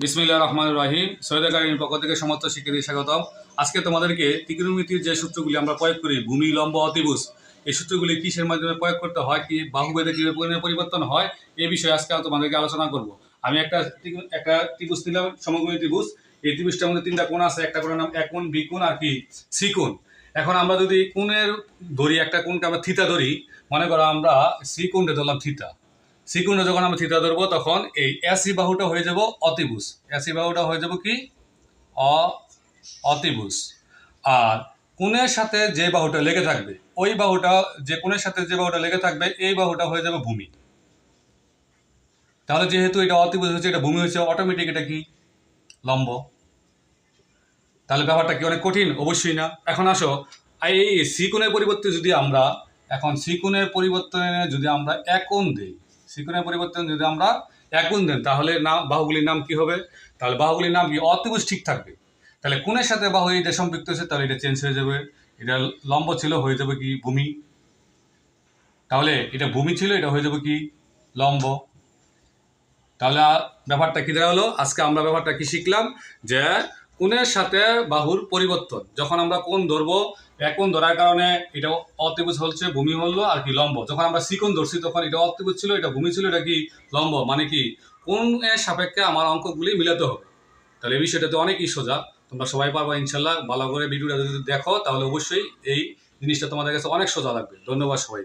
বিসমিল্লা রহমান রাহিম। সৈয়দ একাডেমির পক্ষ থেকে সমস্ত শিক্ষার্থী স্বাগতম। আজকে তোমাদেরকে ত্রিকোণমিতির যে সূত্রগুলি আমরা প্রয়োগ করি, ভূমি, লম্ব, অতিভুজ, এই সূত্রগুলি কিসের মাধ্যমে প্রয়োগ করতে হয়, কি বাহুবেদে কীভাবে পরিবর্তন হয় এই বিষয়ে আজকে আমি তোমাদেরকে আলোচনা করব। আমি একটা একটা ত্রিভুজ নিলাম সমকোণী ত্রিভুজ। এই ত্রিভুজটার মধ্যে তিনটা কোণ আছে, একটা কোণের নাম এক কোণ, বি আর কি সি এখন আমরা যদি কোণের ধরি, একটা কোণকে আমরা থিতা ধরি, মনে করো আমরা সি ধরলাম থিতা সিকুণ্ডে যখন আমরা থিতা ধরবো, তখন এই এসি বাহুটা হয়ে যাব অতিভুজ। এসি বাহুটা হয়ে যাব কি? অ, অতিভুজ। আর কোণের সাথে যে বাহুটা লেগে থাকবে, ওই বাহুটা, যে কোণের সাথে যে বাহুটা লেগে থাকবে, এই বাহুটা হয়ে যাবে ভূমি। তাহলে যেহেতু এটা অতিভুজ হচ্ছে এটা ভূমি হচ্ছে অটোমেটিক এটা কি? লম্ব। তাহলে ব্যাপারটা কি অনেক কঠিন? অবশ্যই না। এখন আসো। এই সি কোণের পরিবর্তে যদি আমরা, এখন সি কোণের পরিবর্তনে যদি আমরা একন দিই সি কোণের পরিবর্তনে যদি আমরা একন দেন, তাহলে নাম, বাহুগুলির নাম কি হবে? তাহলে বাহুগুলির নাম কি অতিভুজ ঠিক থাকবে? তাহলে কোণের সাথে বাহু এটা সম্পৃক্ত হচ্ছে তাহলে এটা চেঞ্জ হয়ে যাবে। এটা লম্ব ছিল, হয়ে যাবে কি? ভূমি। তাহলে এটা ভূমি ছিল, এটা হয়ে যাবে কি? লম্ব। তাহলে ব্যাপারটা কি হলো? আজকে আমরা ব্যাপারটা কি শিখলাম? যে কোণের সাথে বাহুর পরিবর্তন। যখন আমরা কোণ ধরবো একোণ ধরার কারণে এটা অতিভুজ হচ্ছে ভূমি হলো আর কি লম্ব। যখন আমরা সিকোণ ধরছি, তখন এটা অতিভুজ ছিল, এটা ভূমি ছিল, এটা কি লম্ব? মানে কি কোণের সাপেক্ষে আমার অঙ্কগুলি মিলাতে হবে। তাহলে এই বিষয়টাতে অনেকই সোজা। তোমরা সবাই পারবা, ইনশাল্লাহ। ভালো করে ভিডিওটা যদি দেখো, তাহলে অবশ্যই এই জিনিসটা তোমাদের কাছে অনেক সোজা লাগবে। ধন্যবাদ সবাই